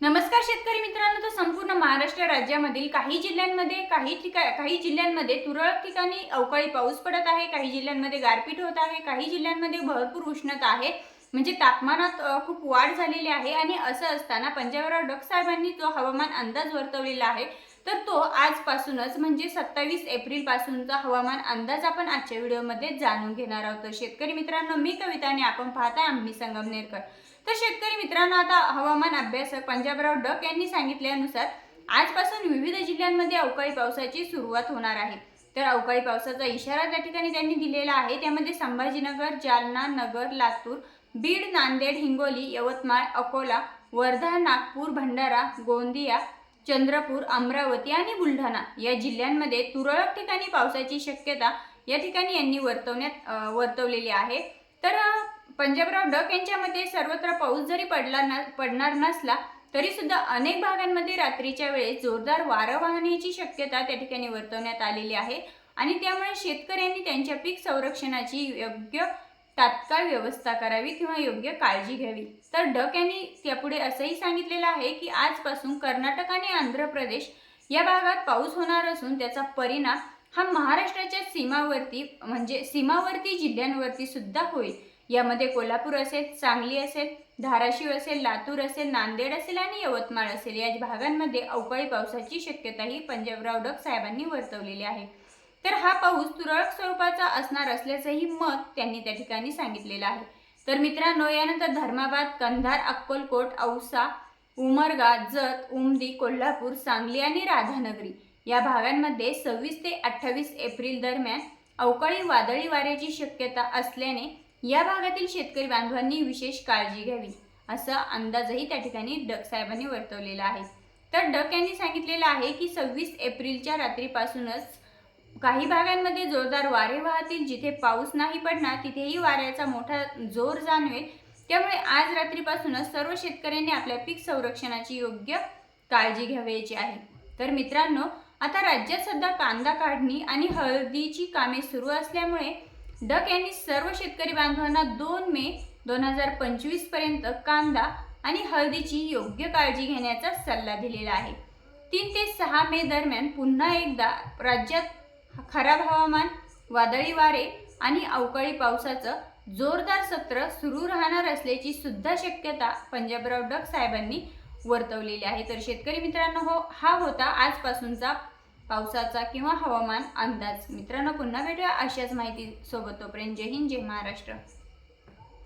नमस्कार शेतकरी मित्रांनो तर संपूर्ण महाराष्ट्र राज्यामधील काही जिल्ह्यांमध्ये काही ठिका काही जिल्ह्यांमध्ये तुरळक ठिकाणी अवकाळी पाऊस पडत आहे काही जिल्ह्यांमध्ये गारपीट होत आहे काही जिल्ह्यांमध्ये भरपूर उष्णता आहे. म्हणजे तापमानात खूप वाढ झालेली आहे आणि असं असताना पंजाबराव डक साहेबांनी जो हवामान अंदाज वर्तवलेला आहे तर तो आजपासूनच म्हणजे सत्तावीस एप्रिलपासूनचा हवामान अंदाज आपण आजच्या व्हिडिओमध्ये जाणून घेणार आहोत. तर शेतकरी मित्रांनो मी कविता आणि आपण पाहताय आम्ही संगमनेरकर तर शेतकरी मित्रांनो आता हवामान अभ्यासक पंजाबराव डक यांनी सांगितल्यानुसार आजपासून विविध जिल्ह्यांमध्ये अवकाळी पावसाची सुरुवात होणार आहे. तर अवकाळी पावसाचा इशारा त्या ठिकाणी त्यांनी दिलेला आहे. त्यामध्ये संभाजीनगर जालना नगर लातूर बीड नांदेड हिंगोली यवतमाळ अकोला वर्धा नागपूर भंडारा गोंदिया चंद्रपूर अमरावती आणि बुलढाणा या जिल्ह्यांमध्ये तुरळक ठिकाणी पावसाची शक्यता या ठिकाणी यांनी वर्तवण्यात वर्तवलेली आहे. तर पंजाबराव डक यांच्या मते सर्वत्र पाऊस जरी पडला न पडणार नसला तरी सुद्धा अनेक भागांमध्ये रात्रीच्या वेळेस जोरदार वारं वाहण्याची शक्यता त्या ठिकाणी वर्तवण्यात आलेली आहे. आणि त्यामुळे शेतकऱ्यांनी त्यांच्या पीक संरक्षणाची योग्य तात्काळ व्यवस्था करावी किंवा योग्य काळजी घ्यावी. तर डक यांनी त्यापुढे असंही सांगितलेलं आहे की आजपासून कर्नाटक आणि आंध्र प्रदेश या भागात पाऊस होणार असून त्याचा परिणाम हा महाराष्ट्राच्या सीमावर्ती म्हणजे सीमावर्ती जिल्ह्यांवरती सुद्धा होईल. यामध्ये कोल्हापूर असेल सांगली असेल धाराशिव असेल लातूर असेल नांदेड असेल आणि यवतमाळ असेल. या भागांमध्ये अवकाळी पावसाची शक्यताही पंजाबराव डक साहेबांनी वर्तवलेली आहे. तर हा पाऊस तुरळक स्वरूपाचा असणार असल्याचंही मत त्यांनी त्या ठिकाणी सांगितलेलं आहे. तर मित्रांनो यानंतर धर्माबाद कंधार अक्कलकोट औसा उमरगा जत उमदी कोल्हापूर सांगली आणि राधानगरी या भागांमध्ये सव्वीस ते अठ्ठावीस एप्रिल दरम्यान अवकाळी वादळी वाऱ्याची शक्यता असल्याने या भागातील शेतकरी बांधवांनी विशेष काळजी घ्यावी असा अंदाजही त्या ठिकाणी डक साहेबांनी वर्तवलेला आहे. तर डक यांनी सांगितलेलं आहे की सव्वीस एप्रिलच्या रात्रीपासूनच काही भागांमध्ये जोरदार वारे वाहतील जिथे पाऊस नाही पडणार तिथेही वाऱ्याचा मोठा जोर जाणवेल. त्यामुळे आज रात्रीपासूनच सर्व शेतकऱ्यांनी आपल्या पीक संरक्षणाची योग्य काळजी घ्यावयाची आहे. तर मित्रांनो आता राज्यात सध्या कांदा काढणी आणि हळदीची कामे सुरू असल्यामुळे डक यांनी सर्व शेतकरी बांधवांना दोन मे दोन हजार पंचवीसपर्यंत कांदा आणि हळदीची योग्य काळजी घेण्याचा सल्ला दिलेला आहे. तीन ते सहा मे दरम्यान पुन्हा एकदा राज्यात खराब हवामान वादळी वारे आणि अवकाळी पावसाचं जोरदार सत्र सुरू राहणार असल्याची सुद्धा शक्यता पंजाबराव डग साहेबांनी वर्तवलेली आहे. तर शेतकरी मित्रांनो हो हा होता आजपासूनचा पावसाचा किंवा हवामान अंदाज. मित्रांनो पुन्हा भेटूया अशाच माहिती सोबत तोपर्यंत जय हिंद जय महाराष्ट्र.